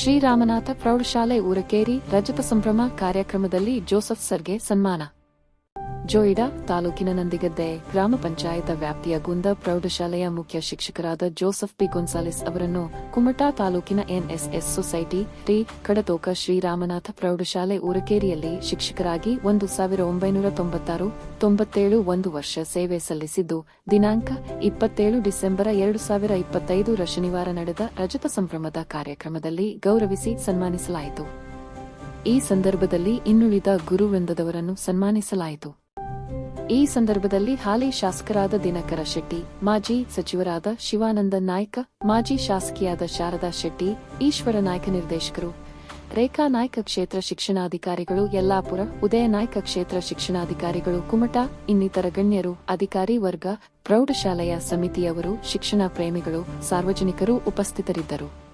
ಶ್ರೀರಾಮನಾಥ ಪ್ರೌಢಶಾಲೆ ಊರಕೇರಿ ರಜತ ಸಂಭ್ರಮ ಕಾರ್ಯಕ್ರಮದಲ್ಲಿ ಜೋಸೆಫ್ ಸರ್ಗೆ ಸನ್ಮಾನ. ಜೋಯಿಡಾ ತಾಲೂಕಿನ ನಂದಿಗದ್ದೆ ಗ್ರಾಮ ಪಂಚಾಯತ ವ್ಯಾಪ್ತಿಯ ಗುಂದ ಪ್ರೌಢಶಾಲೆಯ ಮುಖ್ಯ ಶಿಕ್ಷಕರಾದ ಜೋಸೆಫ್ ಪಿ ಗೊನ್ಸಾಲಿಸ್ ಅವರನ್ನು ಕುಮಟಾ ತಾಲೂಕಿನ ಎನ್ಎಸ್ಎಸ್ ಸೊಸೈಟಿ ಟಿ ಕಡತೋಕ ಶ್ರೀರಾಮನಾಥ ಪ್ರೌಢಶಾಲೆ ಊರಕೇರಿಯಲ್ಲಿ ಶಿಕ್ಷಕರಾಗಿ ಒಂದು ಸಾವಿರ ಒಂಬೈನೂರ ತೊಂಬತ್ತಾರು, ತೊಂಬತ್ತೇಳು ಒಂದು ವರ್ಷ ಸೇವೆ ಸಲ್ಲಿಸಿದ್ದು, ದಿನಾಂಕ ಇಪ್ಪತ್ತೇಳು ಡಿಸೆಂಬರ್ ಎರಡು ಸಾವಿರ ಇಪ್ಪತ್ತೈದು ರ ಶನಿವಾರ ನಡೆದ ರಜತ ಸಂಭ್ರಮದ ಕಾರ್ಯಕ್ರಮದಲ್ಲಿ ಗೌರವಿಸಿ ಸನ್ಮಾನಿಸಲಾಯಿತು. ಈ ಸಂದರ್ಭದಲ್ಲಿ ಇನ್ನುಳಿದ ಗುರುವೃಂದದವರನ್ನು ಸನ್ಮಾನಿಸಲಾಯಿತು. ಈ ಸಂದರ್ಭದಲ್ಲಿ ಹಾಲಿ ಶಾಸಕರಾದ ದಿನಕರ ಶೆಟ್ಟಿ, ಮಾಜಿ ಸಚಿವರಾದ ಶಿವಾನಂದ ನಾಯ್ಕ, ಮಾಜಿ ಶಾಸಕಿಯಾದ ಶಾರದಾ ಶೆಟ್ಟಿ, ಈಶ್ವರ ನಾಯ್ಕ ನಿರ್ದೇಶಕರು, ರೇಖಾ ನಾಯ್ಕ ಕ್ಷೇತ್ರ ಶಿಕ್ಷಣಾಧಿಕಾರಿಗಳು, ಯಲ್ಲಾಪುರ ಉದಯ ನಾಯ್ಕ ಕ್ಷೇತ್ರ ಶಿಕ್ಷಣಾಧಿಕಾರಿಗಳು, ಕುಮಟಾ ಇನ್ನಿತರ ಗಣ್ಯರು, ಅಧಿಕಾರಿ ವರ್ಗ, ಪ್ರೌಢಶಾಲೆಯ ಸಮಿತಿಯವರು, ಶಿಕ್ಷಣ ಪ್ರೇಮಿಗಳು, ಸಾರ್ವಜನಿಕರು ಉಪಸ್ಥಿತರಿದ್ದರು.